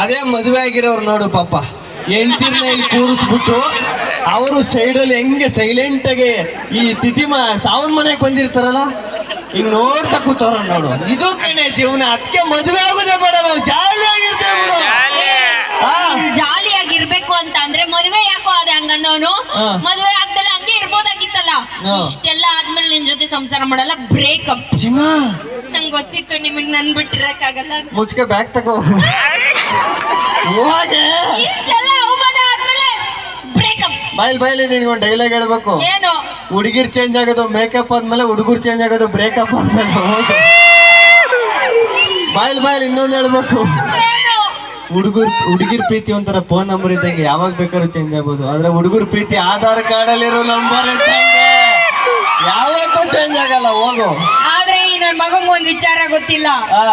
ಅದೇ ಮದುವೆ ಆಗಿರೋರು ನೋಡು ಪಾಪ. ಹೆಂಡ್ತಿರ್ನ ಇಲ್ಲಿ ಕೂರಿಸ್ಬಿಟ್ಟು ಅವರು ಸೈಡಲ್ಲಿ ಹೆಂಗೆ ಸೈಲೆಂಟ್ ಆಗಿ ಈ ತಿಥಿಮ ಸಾವನ್ ಮನೆಗೆ ಬಂದಿರ್ತಾರಲ್ಲ? ಈಗ ನೋಡ್ತಾ ಕೂತವ್ರ ನೋಡು. ಇದು ಕಣೆ ಜೀವನ. ಅದಕ್ಕೆ ಮದುವೆ ಆಗೋದೇ ಬೇಡ. ನಾವು ಜಾಲಿ ಆಗಿರ್ತೇವೆ ಜಾಲಿ. ಆಗಿರ್ಬೇಕು ಜಾಲಿಯಾಗಿರ್ಬೇಕು ಅಂತ ಅಂದ್ರೆ ಮದುವೆ ಯಾಕೋ ಅದೇ ಹಂಗನ್ನೋನು. ಮದುವೆ ಆಗ್ದಲ್ಲ ಹಂಗೆ ಇರ್ಬೋದಾಗಿತ್ತಲ್ಲ. ಇಷ್ಟೆಲ್ಲ ಆದ್ಮೇಲೆ ನಿನ್ ಜೊತೆ ಸಂಸಾರ ಮಾಡಲ್ಲ ಬ್ರೇಕಪ್ ನಂಗೆ ಗೊತ್ತಿತ್ತು ನಿಮಗ್ ನನ್ ಬಿಟ್ಟಿರಕ್ಕಾಗಲ್ಲ. ಮುಚ್ಕೆ ಬ್ಯಾಗ್ ತಗೋ ಹೋಗೆ ಇಷ್ಟೆಲ್ಲ ಅವಮಾನ ಆದ್ಮೇಲೆ ಬ್ರೇಕಪ್ ಬಾಯ್ಲ್ ಬಾಯ್ಲಿ ನಿನ್ಗೊಂದು ಡೈಲಾಗ್ ಹೇಳ್ಬೇಕು. ಏನು? ಹುಡುಗಿರ್ ಚೇಂಜ್ ಆಗೋದು ಮೇಕಪ್ ಆದ್ಮೇಲೆ ಹುಡುಗರು ಚೇಂಜ್ ಆಗೋದು ಬ್ರೇಕಪ್ ಆದ್ಮೇಲೆ. ಹೋಗು ಬಾಯಲ್ ಬಾಯಲ್ ಇನ್ನೊಂದು ಹೇಳ್ಬೇಕು. ಏನು? ಹುಡುಗರ್ ಹುಡುಗಿರ್ ಪ್ರೀತಿ ಒಂಥರ ಫೋನ್ ನಂಬರ್ ಇದ್ದಂಗೆ ಯಾವಾಗ ಬೇಕಾದ್ರೂ ಚೇಂಜ್ ಆಗ್ಬೋದು. ಆದ್ರೆ ಹುಡುಗರ ಪ್ರೀತಿ ಆಧಾರ್ ಕಾರ್ಡ್ ಅಲ್ಲಿರೋ ನಂಬರ್ ಇದ್ದಂಗೆ ಯಾವತ್ತೂ ಚೇಂಜ್ ಆಗಲ್ಲ ಹೋಗು. ಆದ್ರೆ ಈ ನನ್ನ ಮಗಂಗ್ ಒಂದ್ ವಿಚಾರ ಗೊತ್ತಿಲ್ಲ. ಆ.